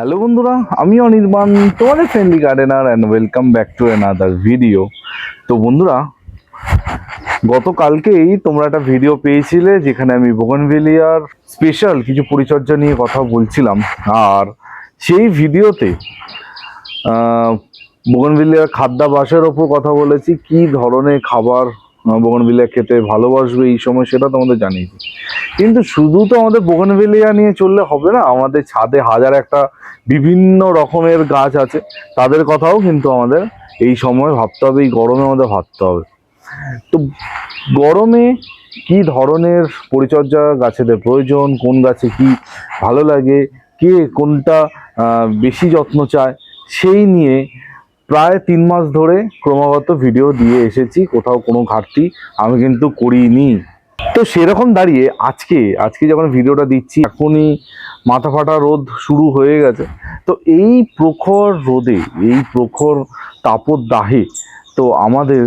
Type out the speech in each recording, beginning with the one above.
Hello বন্ধুরা, আমি অনির্বাণ, তোমাদের friendly gardener and welcome back to another video তো বন্ধুরা, গতকালকেই তোমরা একটা ভিডিও পেয়েছিলে যেখানে আমি বোগনভেলিয়ার স্পেশাল কিছু পরিচর্যা নিয়ে কথা বলছিলাম। আর সেই ভিডিওতে বোগনভেলিয়ার খাদ্যাভাসের ওপর কথা বলেছি, কি ধরনের খাবার বোগনভেলিয়া খেতে ভালোবাসবে এই সময় সেটা তোমাদের জানিয়েছি কিন্তু শুধু তো আমাদের বোগনভেলিয়া নিয়ে চললে হবে না, আমাদের ছাদে হাজার একটা বিভিন্ন রকমের গাছ আছে, তাদের কথাও কিন্তু আমাদের এই সময় ভাবতে হবে, এই গরমে আমাদের ভাবতে হবে। তো গরমে কি ধরনের পরিচর্যা গাছেদের প্রয়োজন, কোন গাছে কি ভালো লাগে, কে কোনটা বেশি যত্ন চায়, সেই নিয়ে প্রায় তিন মাস ধরে ক্রমাগত ভিডিও দিয়ে এসেছি, কোথাও কোনো ঘাটতি আমি কিন্তু করিনি। তো সেরকম দাঁড়িয়ে আজকে আজকে যখন ভিডিওটা দিচ্ছি, এখনই মাথা ফাটা রোদ শুরু হয়ে গেছে। তো এই প্রখর রোদে, এই প্রখর তাপদাহে, তো আমাদের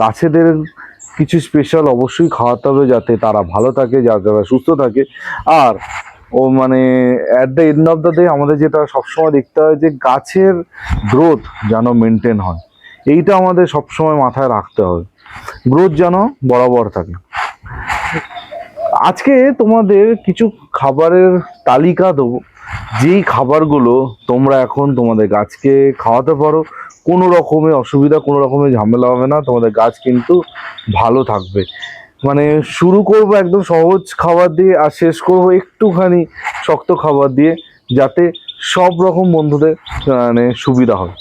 গাছেদের কিছু স্পেশাল অবশ্যই খাওয়াতে হবে যাতে তারা ভালো থাকে, যাতে তারা সুস্থ থাকে। আর, ও মানে at the end of the day আমাদের যেটা সবসময় দেখতে হয় যে গাছের গ্রোথ যেন মেনটেন হয়। এইটা আমাদের সবসময় মাথায় রাখতে হবে। গ্রোথ যেন বরাবর থাকে। আজকে তোমাদের কিছু খাবারের তালিকা দেবো। যেই খাবারগুলো তোমরা এখন তোমাদের গাছকে খাওয়াতে পারো, কোনো রকমের অসুবিধা, কোনো রকমের ঝামেলা হবে না, তোমাদের গাছ কিন্তু ভালো থাকবে। মানে শুরু করব একদম সহজ খাবার দিয়ে আর শেষ করব একটুখানি শক্ত খাবার দিয়ে, যাতে সব রকম বন্ধুদের মানে সুবিধা হয়।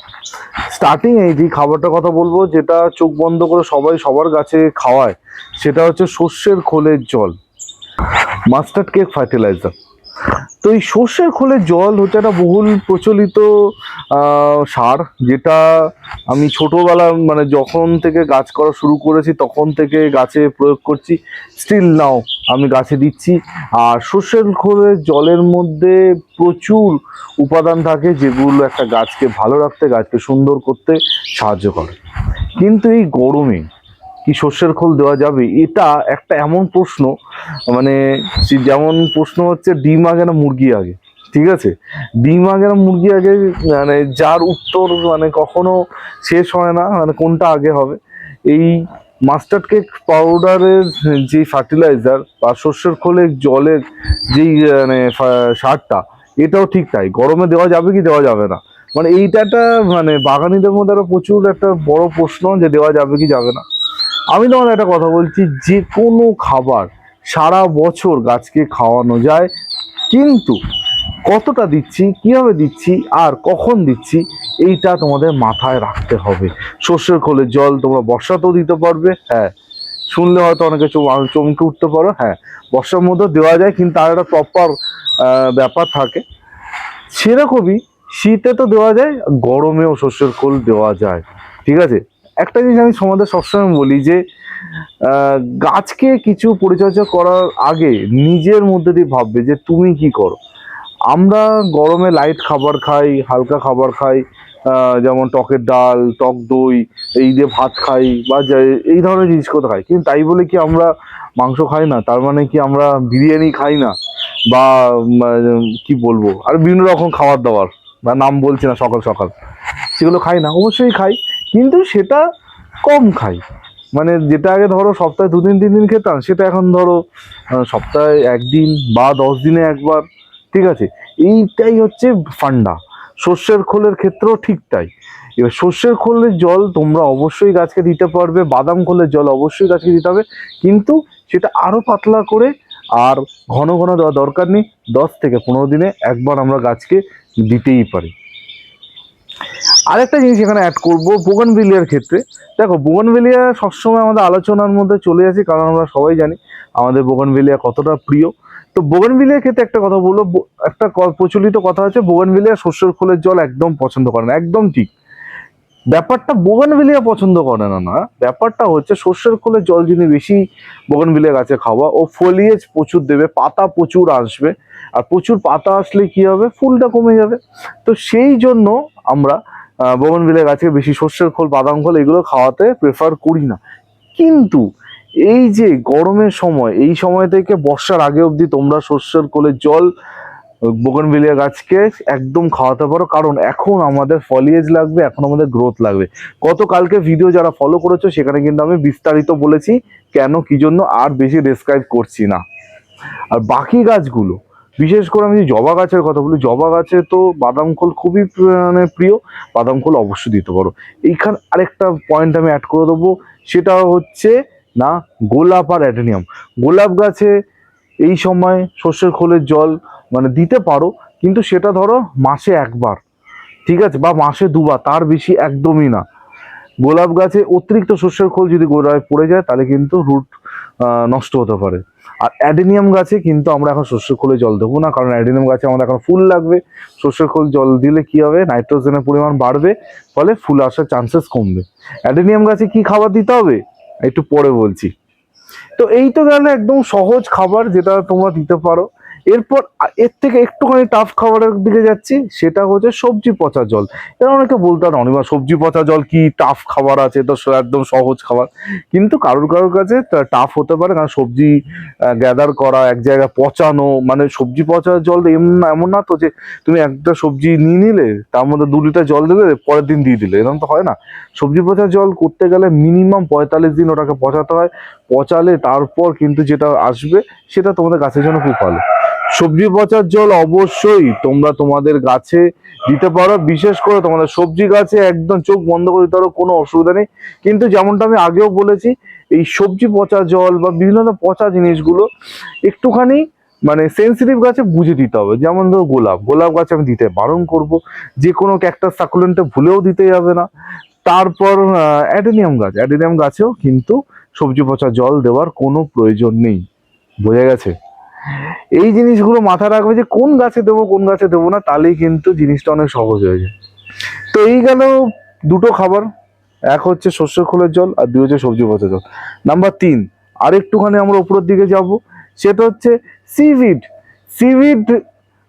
স্টার্টিং এই যে খাবারটার কথা বলব, যেটা চোখ বন্ধ করে সবাই সবার গাছে খাওয়ায়, সেটা হচ্ছে সর্ষের খোলের জল। মাস্টার্ড কেক ফার্টিলাইজার তো এই সর্ষের খোলের জল হচ্ছে একটা বহুল প্রচলিত সার, যেটা আমি ছোটবেলা মানে যখন থেকে গাছ করা শুরু করেছি, তখন থেকে গাছে প্রয়োগ করছি স্টিল নাও আমি গাছে দিচ্ছি। আর সর্ষের খোলে জলের মধ্যে প্রচুর উপাদান থাকে যেগুলো একটা গাছকে ভালো রাখতে, গাছকে সুন্দর করতে সাহায্য করে। কিন্তু এই গরমে কি সর্ষের খোল দেওয়া যাবে? এটা একটা এমন প্রশ্ন মানে যেমন প্রশ্ন হচ্ছে, ডিম আগে না মুরগি আগে? ঠিক আছে? ডিম আগে না মুরগি আগে মানে যার উত্তর মানে কখনো শেষ হয় না মানে কোনটা আগে হবে? এই মাস্টার্ড কেক পাউডারের যে ফার্টিলাইজার বা শস্যের খোলের জলের যেই মানে সারটা, এটাও ঠিক তাই। গরমে দেওয়া যাবে কি দেওয়া যাবে না? মানে এইটা একটা মানে বাগানিদের মধ্যে একটা প্রচুর একটা বড় প্রশ্ন যে দেওয়া যাবে কি যাবে না। আমি তোমার একটা কথা বলছি, যে কোনো খাবার সারা বছর গাছকে খাওয়ানো যায়, কিন্তু কতটা দিচ্ছি, কীভাবে দিচ্ছি, আর কখন দিচ্ছি এইটা তোমাদের মাথায় রাখতে হবে। সর্ষের খোলের জল তোমরা বর্ষাতেও দিতে পারবে হ্যাঁ। শুনলে হয়তো অনেকে চমকে উঠতে পারো হ্যাঁ। বর্ষার মধ্যেও দেওয়া যায়, কিন্তু তার একটা প্রপার ব্যাপার থাকে। সেরকমই শীতে তো দেওয়া যায়, গরমেও শস্যের খোল দেওয়া যায়। ঠিক আছে? একটা জিনিস আমি সমাজে সবসময় বলি যে গাছকে কিছু পরিচর্যা করার আগে নিজের মধ্যে দিয়ে ভাববে যে তুমি কি করো। আমরা গরমে লাইট খাবার খাই, হালকা খাবার খাই যেমন টকের ডাল, টক দই, এই দিয়ে ভাত খাই বা এই ধরনের জিনিসপত্র খাই। কিন্তু তাই বলে কি আমরা মাংস খাই না? তার মানে কি আমরা বিরিয়ানি খাই না? বা কি বলব? আর বিভিন্ন রকম খাবার দাবার, বা নাম বলছি না, সকাল সকাল। সেগুলো খাই না, অবশ্যই খাই। কিন্তু সেটা কম খাই। মানে যেটা আগে ধরো সপ্তাহে দুদিন তিন দিন খেতাম, সেটা এখন ধরো সপ্তাহে একদিন বা দশ দিনে একবার, ঠিক আছে? এইটাই হচ্ছে ফান্ডা। সর্ষের খোলের ক্ষেত্রেও ঠিক তাই। এবার সর্ষের খোলের জল তোমরা অবশ্যই গাছকে দিতে পারবে, বাদাম খোলের জল অবশ্যই গাছকে দিতে হবে, কিন্তু সেটা আরও পাতলা করে আর ঘন ঘন দেওয়া দরকার নেই, দশ থেকে পনেরো দিনে একবার আমরা গাছকে দিতেই পারি। আরেকটা জিনিস এখানে অ্যাড করব বোগনভিলিয়ার ক্ষেত্রে। দেখো বোগনভিলিয়া সবসময় আমাদের আলোচনার মধ্যে চলে আসে, কারণ আমরা সবাই জানি আমাদের বোগনভিলিয়া কতটা প্রিয়। তো বোগনভিলিয়ার ক্ষেত্রে একটা কথা বলব একটা প্রচলিত কথা আছে বোগনভিলিয়া শস্যের খোলের জল একদম পছন্দ করে না, একদম ঠিক। ব্যাপারটা বোগনভিলিয়া পছন্দ করে না না। ব্যাপারটা হচ্ছে শস্যের খোলের জল যিনি বেশি বোগনভিলিয়া গাছে খাওয়া, ও ফলিয়েজ প্রচুর দেবে, পাতা প্রচুর আসবে, আর প্রচুর পাতা আসলে কি হবে? ফুলটা কমে যাবে। তো সেই জন্য আমরা বোগনভিলিয়া গাছে বেশি শস্যের খোল, বাদাম খোল এগুলো খাওয়াতে প্রেফার করি না। কিন্তু এই যে গরমের সময়, এই সময় থেকে বর্ষার আগে অবধি তোমরা শস্যের খোলের জল, বোগনভিলিয়া গাছকে একদম খাওয়াতে পারো। কারণ এখন আমাদের ফলিয়েজ লাগবে, এখন আমাদের গ্রোথ লাগবে। গতকালকে ভিডিও যারা ফলো করেছ, সেখানে কিন্তু আমি বিস্তারিত বলেছি কেন, কি জন্য, আর বেশি ডেসক্রাইব করছি না। আর বাকি গাছগুলো, বিশেষ করে আমি জবা গাছের কথা বলি, জবা গাছে তো বাদাম খোল খুবই মানে প্রিয়, বাদাম খোল অবশ্যই দিতে পারো। এইখান আরেকটা পয়েন্ট আমি অ্যাড করে দেবো, সেটা হচ্ছে না? গোলাপ আর অ্যাডেনিয়াম। গোলাপ গাছে এই সময় সর্ষের খোলের জল মানে দিতে পারো, কিন্তু সেটা ধরো মাসে একবার। ঠিক আছে? বা মাসে দুবার, তার বেশি একদমই না। গোলাপ গাছে অতিরিক্ত শস্যের খোল যদি গোড়ায় পড়ে যায়, তাহলে কিন্তু রুট নষ্ট হতে পারে। আর অ্যাডেনিয়াম গাছে কিন্তু আমরা এখন শস্যের খোলে জল দেবো না, কারণ অ্যাডেনিয়াম গাছে আমাদের এখন ফুল লাগবে। শস্যের খোল জল দিলে কি হবে? নাইট্রোজেনের পরিমাণ বাড়বে, ফলে ফুল আসার চান্সেস কমবে। অ্যাডেনিয়াম গাছে কি খাবার দিতে হবে? একটু পরে বলছি। তো এই তো গেল একদম সহজ খাবার যেটা তোমরা দিতে পারো। এরপর এর থেকে একটুখানি টাফ খাবারের দিকে যাচ্ছি, সেটা হচ্ছে সবজি পচা জল। এরা অনেকে বলতে পারে অনিমা, সবজি পচা জল কি টাফ খাবার আছে? তো একদম সহজ খাবার। কিন্তু কারোর কারোর কাছে টাফ হতে পারে, কারণ সবজি গ্যাদার করা, এক জায়গায় পচানো মানে সবজি পচা জল এমন না তো যে তুমি একটা সবজি নিয়ে নিলে, তার মধ্যে দু লিটার জল দিলে পরের দিন দিয়ে দিলে। এরকম তো হয় না। সবজি পচা জল করতে গেলে মিনিমাম পঁয়তাল্লিশ দিন ওটাকে পচাতে হয়। পচালে তারপর কিন্তু যেটা আসবে, সেটা তোমাদের গাছের জন্য খুব ভালো। সবজি পচার জল অবশ্যই তোমরা তোমাদের গাছে দিতে পারো, বিশেষ করে তোমাদের সবজি গাছে একদম চোখ বন্ধ করে দিতে পারো, কোনো অসুবিধা নেই। কিন্তু যেমনটা আমি আগেও বলেছি, এই সবজি পচা জল বা বিভিন্ন ধরনের পচা জিনিসগুলো একটুখানি মানে সেন্সিটিভ গাছে বুঝে দিতে হবে। যেমন ধরো গোলাপ গোলাপ গাছে আমি দিতে, বারণ করব। যে কোনো ক্যাক্টাস সাকুলেন্টে ভুলেও দিতে যাবে না। তারপর অ্যাডেনিয়াম গাছ অ্যাডেনিয়াম গাছেও কিন্তু সবজি পচা জল দেওয়ার কোনো প্রয়োজন নেই। বোঝা গেছে? এই জিনিসগুলো মাথায় রাখবে যে কোন গাছে দেবো, কোন গাছে দেবো না, তাহলেই কিন্তু জিনিসটা অনেক সহজ হয়ে যায়। তো এই গেল দুটো খাবার। এক হচ্ছে শস্য খোলের জল আর দুই হচ্ছে সবজি পচা জল। নাম্বার তিন, আরেকটুখানি আমরা উপরের দিকে যাব। সেটা হচ্ছে সিভিড সিভিড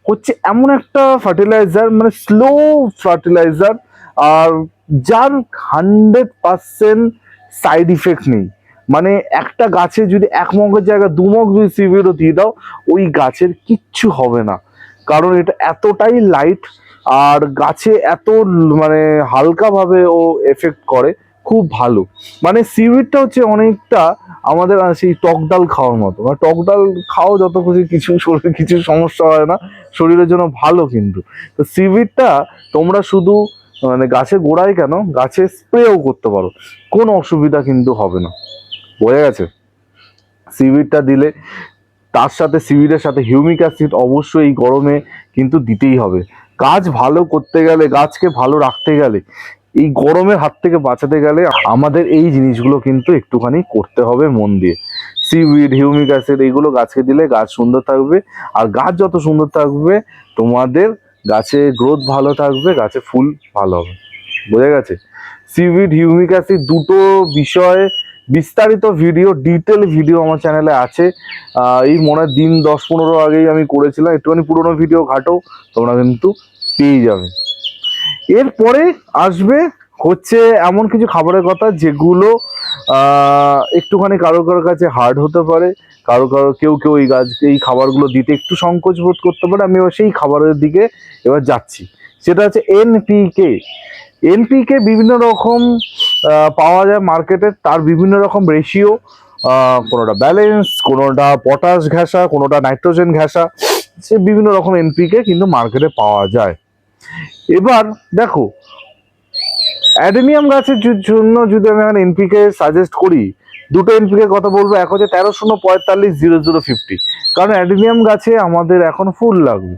হচ্ছে এমন একটা ফার্টিলাইজার মানে স্লো ফার্টিলাইজার আর যার হান্ড্রেড পার্সেন্ট সাইড ইফেক্ট নেই। মানে একটা গাছে যদি এক মগের জায়গায় দু মগ যদি সিভিডও দিয়ে দাও, ওই গাছের কিচ্ছু হবে না। কারণ এটা এতটাই লাইট আর গাছে এত মানে হালকাভাবে ও এফেক্ট করে, খুব ভালো। মানে সিভিডটা হচ্ছে অনেকটা আমাদের সেই টক ডাল খাওয়ার মতো। মানে টক ডাল খাও যত খুশি, কিছু শরীরে কিছু সমস্যা হয় না, শরীরের জন্য ভালো কিন্তু। তো সিভিডটা তোমরা শুধু মানে গাছে গোড়ায় কেন, গাছে স্প্রেও করতে পারো। কোনো অসুবিধা কিন্তু হবে না। বোঝা গেছে? সিভিডটা দিলে, তার সাথে সিভিডের সাথে হিউমিক অ্যাসিড অবশ্যই এই গরমে কিন্তু দিতেই হবে। গাছ ভালো করতে গেলে, গাছকে ভালো রাখতে গেলে, এই গরমের হাত থেকে বাঁচাতে গেলে আমাদের এই জিনিসগুলো কিন্তু একটুখানি করতে হবে মন দিয়ে। সিভিড হিউমিক অ্যাসিড এইগুলো গাছকে দিলে গাছ সুন্দর থাকবে। আর গাছ যত সুন্দর থাকবে, তোমাদের গাছে গ্রোথ ভালো থাকবে, গাছে ফুল ভালো হবে। বোঝা গেছে? সিভিড হিউমিক অ্যাসিড দুটো বিষয়ে বিস্তারিত ভিডিও ডিটেল ভিডিও আমার চ্যানেলে আছে। এই মনে দিন দশ পনেরো আগেই আমি করেছিলাম। একটুখানি পুরোনো ভিডিও ঘাটো, তোমরা কিন্তু পেয়ে যাবে। এরপরে আসবে হচ্ছে এমন কিছু খাবারের কথা যেগুলো একটুখানি কারও কারও কাছে হার্ড হতে পারে। কারও কারও, কেউ কেউ এই গাছ, এই খাবারগুলো দিতে একটু সংকোচ বোধ করতে পারে। আমি এবার সেই খাবারের দিকে এবার যাচ্ছি। সেটা হচ্ছে এনপিকে এনপিকে বিভিন্ন রকম পাওয়া যায় মার্কেটে তার বিভিন্ন রকম রেশিও কোনোটা ব্যালেন্স কোনোটা পটাশ ঘেঁষা কোনোটা নাইট্রোজেন ঘেঁষা সে বিভিন্ন রকম এনপিকে কিন্তু মার্কেটে পাওয়া যায়। এবার দেখো অ্যাডেনিয়াম গাছের জন্য যদি আমি এখন এনপিকে সাজেস্ট করি, দুটো এনপিকে কথা বলব। এক হচ্ছে তেরো শূন্য পঁয়তাল্লিশ, জিরো জিরো ফিফটি কারণ অ্যাডেনিয়াম গাছে আমাদের এখন ফুল লাগবে।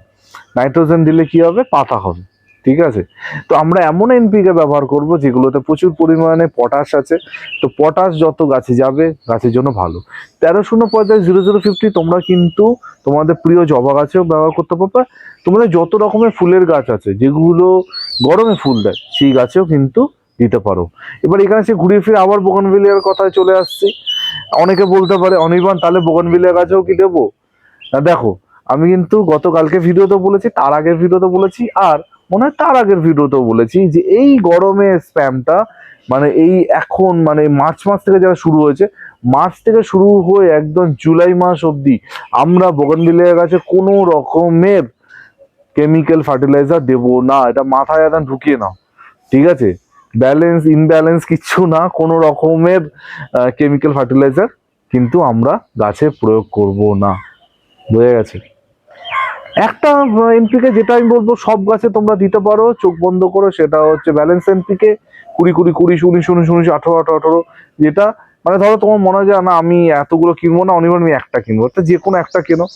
নাইট্রোজেন দিলে কি হবে? পাতা হবে। ঠিক আছে? তো আমরা এমন এনপিকে ব্যবহার করব যেগুলোতে প্রচুর পরিমাণে পটাশ আছে। তো পটাশ যত গাছে যাবে, গাছের জন্য ভালো। তেরো শূন্য পঁয়তাল্লিশ, জিরো জিরো ফিফটি, তোমরা কিন্তু তোমাদের প্রিয় জবা গাছেও ব্যবহার করতে পারবে। তোমাদের যত রকমের ফুলের গাছ আছে, যেগুলো গরমে ফুল দেয়, সেই গাছেও কিন্তু দিতে পারো। এবার এখানে সে ঘুরিয়ে ফিরে আবার বোগনভিলিয়ার কথায় চলে আসছি। অনেকে বলতে পারে, অনির্বাণ, তাহলে বোগনভিলিয়া গাছেও কি দেবো? না, দেখো, আমি কিন্তু গতকালকে ভিডিওতে বলেছি, তার আগের ভিডিওতে বলেছি, আর মনে হয় তার আগের ভিডিওতেও বলেছি যে এই গরমে স্প্যামটা মানে এই এখন মানে মার্চ মাস থেকে যারা শুরু হয়েছে, মার্চ থেকে শুরু হয়ে একদম জুলাই মাস অবধি আমরা বগনভিলিয়া গাছে কোনো রকমের কেমিক্যাল ফার্টিলাইজার দেবো না, এটা মাথায় একদম ঢুকিয়ে নাও, ঠিক আছে? ব্যালেন্স ইনব্যালেন্স কিচ্ছু না, কোনো রকমের কেমিক্যাল ফার্টিলাইজার কিন্তু আমরা গাছে প্রয়োগ করব না, বোঝা গেছে? একটা এনপিকে যেটা আমি বলব, সব গাছে তোমরা দিতে পারো, চোখ বন্ধ করো, সেটা হচ্ছে ব্যালেন্স এনপিকে কুড়ি কুড়ি কুড়ি উনিশ উনিশ উনিশ আঠারো আঠারো আঠারো, যেটা মানে ধরো তোমার মনে হয় না, আমি এতগুলো কিনবো না অনিবার আমি একটা কিনবো। তো যে কোনো একটা কেনো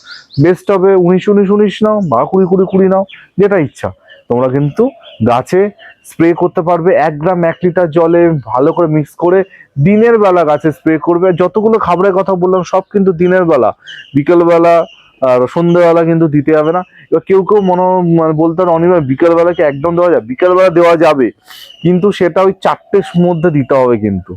বেস্ট হবে উনিশ উনিশ উনিশ নাও, বা কুড়ি কুড়ি কুড়ি নাও, যেটা ইচ্ছা। তোমরা কিন্তু গাছে স্প্রে করতে পারবে, এক গ্রাম এক লিটার জলে ভালো করে মিক্স করে, দিনের বেলা গাছে স্প্রে করবে যতগুলো খাবারের কথা বললাম, সব কিন্তু দিনের বেলা। বিকেলবেলা আর সন্ধ্যেবেলা কিন্তু দিতে হবে না। এবার কেউ কেউ মনে মানে বলতে পারে অনিবার বিকেলবেলা কি একদম দেওয়া যাবে বিকেলবেলা দেওয়া যাবে। কিন্তু সেটা ওই চারটের মধ্যে দিতে হবে কিন্তু।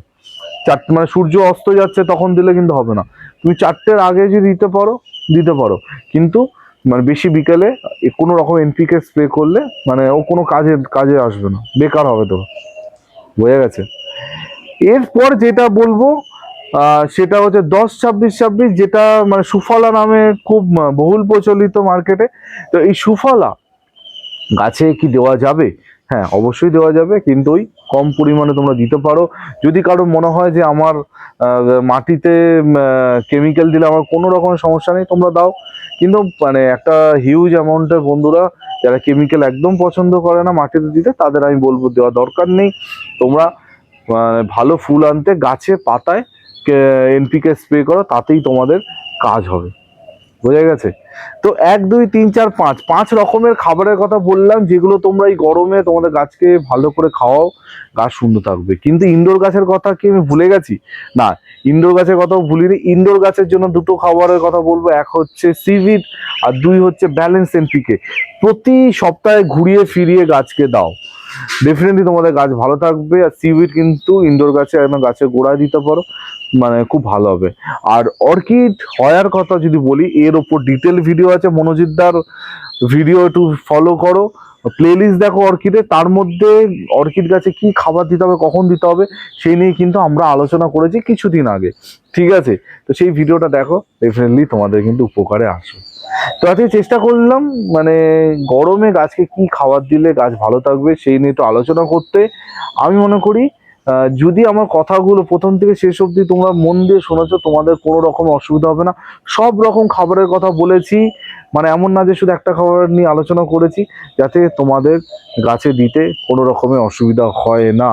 চারটে মানে সূর্য অস্ত যাচ্ছে তখন দিলে কিন্তু হবে না। তুমি চারটের আগে যদি দিতে পারো দিতে পারো। কিন্তু মানে বেশি বিকেলে কোনো রকম এনপিকে স্প্রে করলে মানে ও কোনো কাজে কাজে আসবে না। বেকার হবে তো। বোঝা গেছে? এরপর যেটা বলব সেটা হচ্ছে দশ ছাব্বিশ ছাব্বিশ, যেটা মানে সুফলা নামে খুব বহুল প্রচলিত মার্কেটে। তো এই সুফলা গাছে কি দেওয়া যাবে? হ্যাঁ অবশ্যই দেওয়া যাবে, কিন্তু ওই কম পরিমাণে তোমরা দিতে পারো। যদি কারও মনে হয় যে আমার মাটিতে কেমিক্যাল দিলে আমার কোনো রকমের সমস্যা নেই, তোমরা দাও। কিন্তু মানে একটা হিউজ অ্যামাউন্টের বন্ধুরা যারা কেমিক্যাল একদম পছন্দ করে না মাটিতে দিতে, তাদের আমি বলব দেওয়া দরকার নেই। তোমরা ভালো ফুল আনতে গাছে, পাতায় এনপিকে স্প্রে করো, তাতেই তোমাদের কাজ হবে। বোঝা গেছে? তো এক, দুই, তিন, চার, পাঁচ পাঁচ রকমের খাবারের কথা বললাম, যেগুলো তোমরা এই গরমে তোমাদের গাছকে ভালো করে খাওয়াও, গাছ সুন্দর থাকবে। কিন্তু ইনডোর গাছের কথা কি আমি ভুলে গেছি? না, ইনডোর গাছের কথাও ভুলিনি। ইনডোর গাছের জন্য দুটো খাবারের কথা বলব, এক হচ্ছে সিভিড আর দুই হচ্ছে ব্যালেন্স এনপিকে প্রতি সপ্তাহে ঘুরিয়ে ফিরিয়ে গাছকে দাও। ডেফিনেটলি তোমাদের গাছ ভালো থাকবে আর সিভিড কিন্তু ইনডোর গাছে একদম গাছের গোড়ায় দিতে পারো মানে খুব ভালো হবে। আর অর্কিড হওয়ার কথা যদি বলি, এর ওপর ডিটেল ভিডিও আছে মনোজিৎদার ভিডিও একটু ফলো করো। প্লেলিস্ট দেখো অর্কিডে তার মধ্যে অর্কিড গাছে কি খাবার দিতে হবে, কখন দিতে হবে, সেই নিয়ে কিন্তু আমরা আলোচনা করেছি কিছুদিন আগে। ঠিক আছে? তো সেই ভিডিওটা দেখো ডেফিনেটলি তোমাদের কিন্তু উপকারে আসবে। তো আজকে চেষ্টা করলাম মানে গরমে গাছকে কি খাবার দিলে গাছ ভালো থাকবে সেই নিয়ে একটু আলোচনা করতে। আমি মনে করি যদি আমার কথাগুলো প্রথম থেকে শেষ অবধি তোমরা মন দিয়ে শোনাছো, তোমাদের কোনো রকম অসুবিধা হবে না। সব রকম খাবারের কথা বলেছি মানে এমন না যে শুধু একটা খাবার নিয়ে আলোচনা করেছি, যাতে তোমাদের গাছে দিতে কোনো রকমের অসুবিধা হয় না।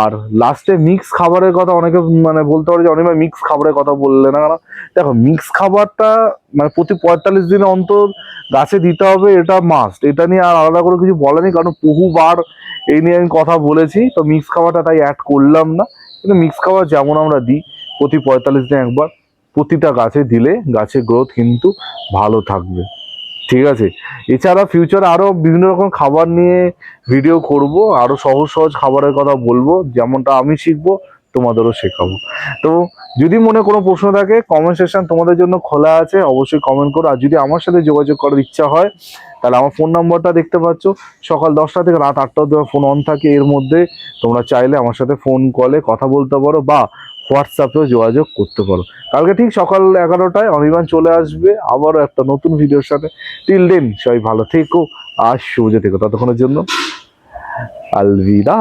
আর লাস্টে মিক্স খাবারের কথা অনেকে মানে বলতে পারে যে অনেক মিক্স খাবারের কথা বললে না কেন? দেখো মিক্স খাবারটা মানে প্রতি পঁয়তাল্লিশ দিন অন্তর গাছে দিতে হবে, এটা মাস্ট এটা নিয়ে আর আলাদা করে কিছু বলা নেই কারণ বহুবার এই নিয়ে আমি কথা বলেছি, তো মিক্স খাবারটা তাই অ্যাড করলাম না। কিন্তু মিক্স খাবার যেমন আমরা দিই, প্রতি পঁয়তাল্লিশ দিন একবার, প্রতিটা গাছে দিলে গাছের গ্রোথ কিন্তু ভালো থাকবে। ঠিক আছে? এছাড়া ফিউচার আরও বিভিন্ন রকম খাবার নিয়ে ভিডিও করব আরও সহজ সহজ খাবারের কথা বলব, যেমনটা আমি শিখব তোমাদেরও শেখাবো। তো যদি মনে কোনো প্রশ্ন থাকে কমেন্ট সেকশন তোমাদের জন্য খোলা আছে, অবশ্যই কমেন্ট করো। আর যদি আমার সাথে যোগাযোগ করার ইচ্ছা হয়, তাহলে আমার ফোন নাম্বারটা দেখতে পাচ্ছ। সকাল দশটা থেকে রাত আটটা অব্দি ফোন অন থাকে। এর মধ্যে তোমরা চাইলে আমার সাথে ফোন কলে কথা বলতে পারো বা হোয়াটসঅ্যাপেও যোগাযোগ করতে পারো। কালকে ঠিক সকাল এগারোটায় অভিমান চলে আসবে। আবারও একটা নতুন ভিডিওর সাথে। টিল দেন সবাই ভালো থেকো আর সুবিধা থেকো। ততক্ষণের জন্য আলবিদা।